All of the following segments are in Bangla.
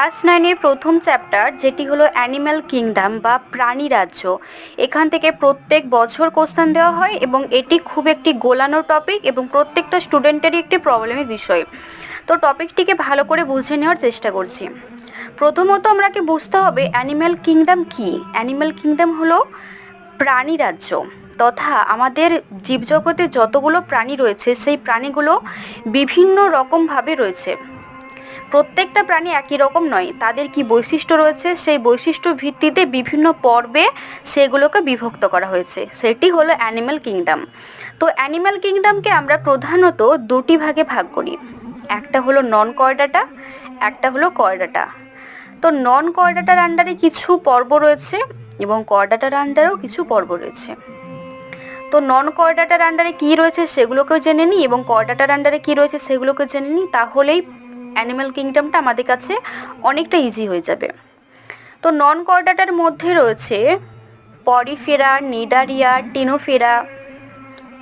ক্লাস নাইনের প্রথম চ্যাপ্টার, যেটি হলো অ্যানিম্যাল কিংডম বা প্রাণী রাজ্য। এখান থেকে প্রত্যেক বছর কোশ্চেন দেওয়া হয় এবং এটি খুব একটি গোলানো টপিক এবং প্রত্যেকটা স্টুডেন্টেরই একটি প্রবলেমের বিষয়। তো টপিকটিকে ভালো করে বুঝে নেওয়ার চেষ্টা করছি। প্রথমত আমরাকে বুঝতে হবে অ্যানিম্যাল কিংডম কি? অ্যানিম্যাল কিংডম হলো প্রাণী রাজ্য। তথা আমাদের জীবজগতে যতগুলো প্রাণী রয়েছে, সেই প্রাণীগুলো বিভিন্ন রকমভাবে রয়েছে। প্রত্যেকটা প্রাণী একই রকম নয়। তাদের কি বৈশিষ্ট্য রয়েছে? সেই বৈশিষ্ট্য ভিত্তিতে বিভিন্ন পর্বে সেগুলোকে বিভক্ত করা হয়েছে। সেটি হলো অ্যানিম্যাল কিংডম তো অ্যানিম্যাল কিংডমকে আমরা প্রধানত দুটি ভাগে ভাগ করি। একটা হলো নন কর্ডাটা একটা হলো কর্ডাটা তো নন কর্ডাটার আন্ডারে কিছু পর্ব রয়েছে এবং কর্ডাটার আন্ডারেও কিছু পর্ব রয়েছে। তো নন কর্ডাটার আন্ডারে কী রয়েছে সেগুলোকেও জেনে নিই এবং কর্ডাটার আন্ডারে কী রয়েছে সেগুলোকে জেনে নিই। তাহলেই অ্যানিম্যাল কিংডমটা আমাদের কাছে অনেকটা ইজি হয়ে যাবে। তো নন কর্ডাটার মধ্যে রয়েছে Porifera Cnidaria Ctenophora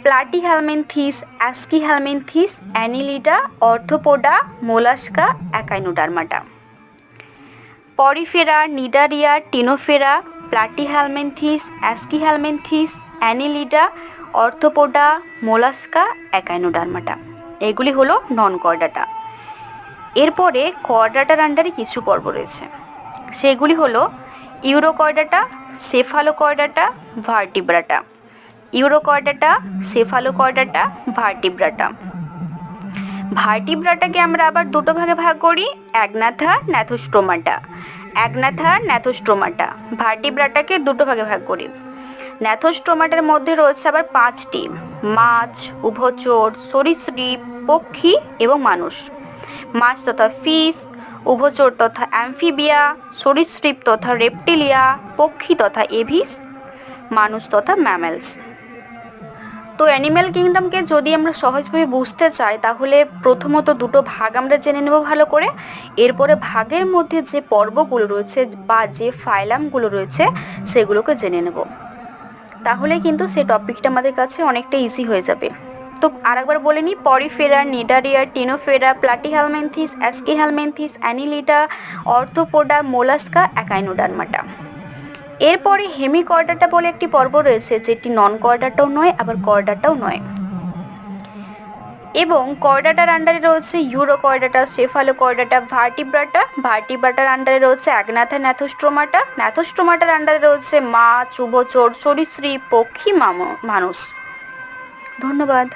Platyhelminthes Aschelminthes Annelida Arthropoda Mollusca Echinodermata Porifera Cnidaria Ctenophora Platyhelminthes Aschelminthes Annelida Arthropoda Mollusca Echinodermata এগুলি হলো নন কর্ডাটা এরপরে কর্ডাটার আন্ডারে কিছু পর্ব রয়েছে। সেগুলি হলো Urochordata, Cephalochordata, Vertebrata. Urochordata, Cephalochordata, Vertebrata. ভার্টিব্রাটাকে আমরা আবার দুটো ভাগে ভাগ করি, অ্যাগনাথা, ন্যাথোস্ট্রোমাটা। অ্যাগনাথা, ন্যাথোস্ট্রোমাটা। ভার্টিব্রাটাকে দুটো ভাগে ভাগ করি। ন্যাথোস্ট্রোমাটার মধ্যে রয়েছে আবার পাঁচটি। মাছ, উভচর, সরীসৃপ, পক্ষী এবং মানুষ। মাছ তথা ফিশ উভচর তথা অ্যামফিবিয়া, সরীসৃপ তথা রেপটিলিয়া, পক্ষী তথা এভিস, মানুষ তথা ম্যামেলস। তো অ্যানিম্যাল কিংডমকে যদি আমরা সহজভাবে বুঝতে চাই, তাহলে প্রথমত দুটো ভাগ আমরা জেনে নেব ভালো করে। এরপরে ভাগের মধ্যে যে পর্বগুলো রয়েছে বা যে ফাইলামগুলো রয়েছে, সেগুলোকে জেনে নেব। তাহলে কিন্তু সেই টপিকটা আমাদের কাছে অনেকটা ইজি হয়ে যাবে। তো আরেকবার বলে নিই Porifera, Cnidaria, Ctenophora Platyhelminthes Aschelminthes Annelida, Arthropoda, Mollusca, Echinodermata. এরপরে হেমিকর্ডাটা বলে একটি পর্ব রয়েছে, যেটি নন কর্ডাটাও নয়, আবার কর্ডাটাও নয়। এবং কর্ডাটার আন্ডারে রয়েছে urochordata cephalo chordata Vertebrata. ভার্টিব্রাটার আন্ডারে রয়েছে অ্যাগনাথা ন্যাথোস্ট্রোমাটা। ন্যাথোস্ট্রোমাটার আন্ডারে রয়েছে মাছ উভচর সরীসৃপ, পক্ষী মানুষ ধন্যবাদ।